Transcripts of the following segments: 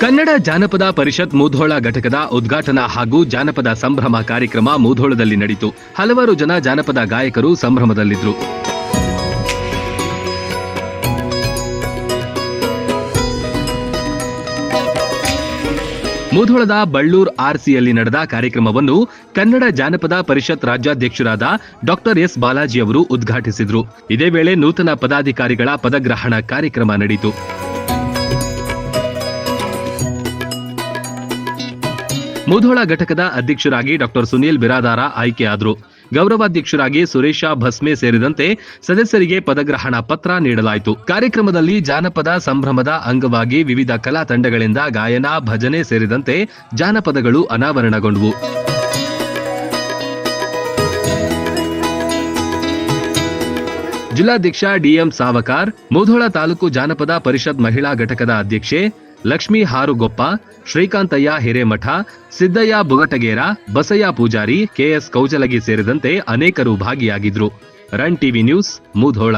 ಕನ್ನಡ ಜಾನಪದ ಪರಿಷತ್ ಮೂಧೋಳ ಘಟಕದ ಉದ್ಘಾಟನಾ ಹಾಗೂ ಜಾನಪದ ಸಂಭ್ರಮ ಕಾರ್ಯಕ್ರಮ ಮೂಧೋಳದಲ್ಲಿ ನಡೆಯಿತು ಹಲವಾರು ಜನ ಜಾನಪದ ಗಾಯಕರು ಸಂಭ್ರಮದಲ್ಲಿದ್ದರು ಮುಧೋಳದ ಬಳ್ಳೂರ್ ಆರ್ಸಿಯಲ್ಲಿ ನಡೆದ ಕಾರ್ಯಕ್ರಮವನ್ನು ಕನ್ನಡ ಜಾನಪದ ಪರಿಷತ್ ರಾಜ್ಯಾಧ್ಯಕ್ಷರಾದ ಡಾಕ್ಟರ್ ಎಸ್ ಬಾಲಾಜಿ ಅವರು ಉದ್ಘಾಟಿಸಿದರು. ಇದೇ ವೇಳೆ ನೂತನ ಪದಾಧಿಕಾರಿಗಳ ಪದಗ್ರಹಣ ಕಾರ್ಯಕ್ರಮ ನಡೆಯಿತು ಮುಧೋಳ ಘಟಕದ ಅಧ್ಯಕ್ಷರಾಗಿ ಡಾಕ್ಟರ್ ಸುನೀಲ್ ಬಿರಾದಾರ ಆಯ್ಕೆಯಾದರು. ಗೌರವಾಧ್ಯಕ್ಷರಾಗಿ ಸುರೇಶ ಭಸ್ಮೆ ಸೇರಿದಂತೆ ಸದಸ್ಯರಿಗೆ ಪದಗ್ರಹಣ ಪತ್ರ ನೀಡಲಾಯಿತು. ಕಾರ್ಯಕ್ರಮದಲ್ಲಿ ಜಾನಪದ ಸಂಭ್ರಮದ ಅಂಗವಾಗಿ ವಿವಿಧ ಕಲಾ ತಂಡಗಳಿಂದ ಗಾಯನ, ಭಜನೆ ಸೇರಿದಂತೆ ಜಾನಪದಗಳು ಅನಾವರಣಗೊಂಡವು. ಜಿಲ್ಲಾಧ್ಯಕ್ಷ ಡಿಎಂ ಸಾವಕಾರ್, ಮುಧೋಳ ತಾಲೂಕು ಜಾನಪದ ಪರಿಷತ್ ಮಹಿಳಾ ಘಟಕದ ಅಧ್ಯಕ್ಷೆ ಲಕ್ಷ್ಮೀ ಹಾರುಗೊಪ್ಪ, ಶ್ರೀಕಾಂತಯ್ಯ ಹಿರೇಮಠ, ಸಿದ್ದಯ್ಯ ಬುಗಟಗೇರ, ಬಸಯ್ಯ ಪೂಜಾರಿ, ಕೆಎಸ್ ಕೌಜಲಗಿ ಸೇರಿದಂತೆ ಅನೇಕರು ಭಾಗಿಯಾಗಿದ್ರು. Run TV news, Mudhol.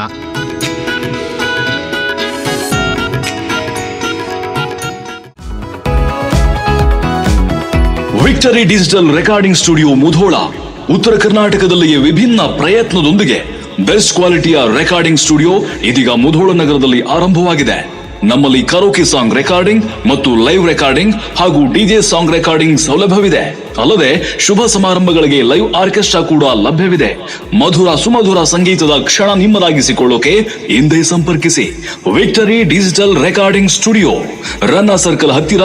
Victory digital recording studio Mudhol, ಉತ್ತರ ಕರ್ನಾಟಕದಲ್ಲಿಯೇ ವಿಭಿನ್ನ ಪ್ರಯತ್ನದೊಂದಿಗೆ ಬೆಸ್ಟ್ ಕ್ವಾಲಿಟಿಯ ರೆಕಾರ್ಡಿಂಗ್ ಸ್ಟುಡಿಯೋ ಇದೀಗ ಮುಧೋಳ ನಗರದಲ್ಲಿ ಆರಂಭವಾಗಿದೆ. ನಮ್ಮಲ್ಲಿ ಕರೋಕೆ ಸಾಂಗ್ ರೆಕಾರ್ಡಿಂಗ್ ಮತ್ತು ಲೈವ್ ರೆಕಾರ್ಡಿಂಗ್ ಹಾಗೂ ಡಿಜೆ ಸಾಂಗ್ ರೆಕಾರ್ಡಿಂಗ್ ಸೌಲಭ್ಯವಿದೆ. ಅಲ್ಲದೆ ಶುಭ ಸಮಾರಂಭಗಳಿಗೆ ಲೈವ್ ಆರ್ಕೆಸ್ಟ್ರಾ ಕೂಡ ಲಭ್ಯವಿದೆ. ಮಧುರ ಸುಮಧುರ ಸಂಗೀತದ ಕ್ಷಣ ನಿಮ್ಮದಾಗಿಸಿಕೊಳ್ಳೋಕೆ ಹಿಂದೆ ಸಂಪರ್ಕಿಸಿ. Victory digital recording studio Ranna circle ಹತ್ತಿರ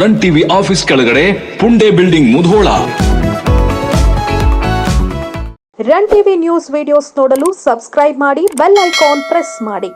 ರನ್ ಟಿವಿ ಆಫೀಸ್ ಕೆಳಗಡೆ Punde building Mudhol. Run TV news videos ನೋಡಲು ಸಬ್ಸ್ಕ್ರೈಬ್ ಮಾಡಿ ಬೆಲ್ ಐಕಾನ್ ಪ್ರೆಸ್ ಮಾಡಿ.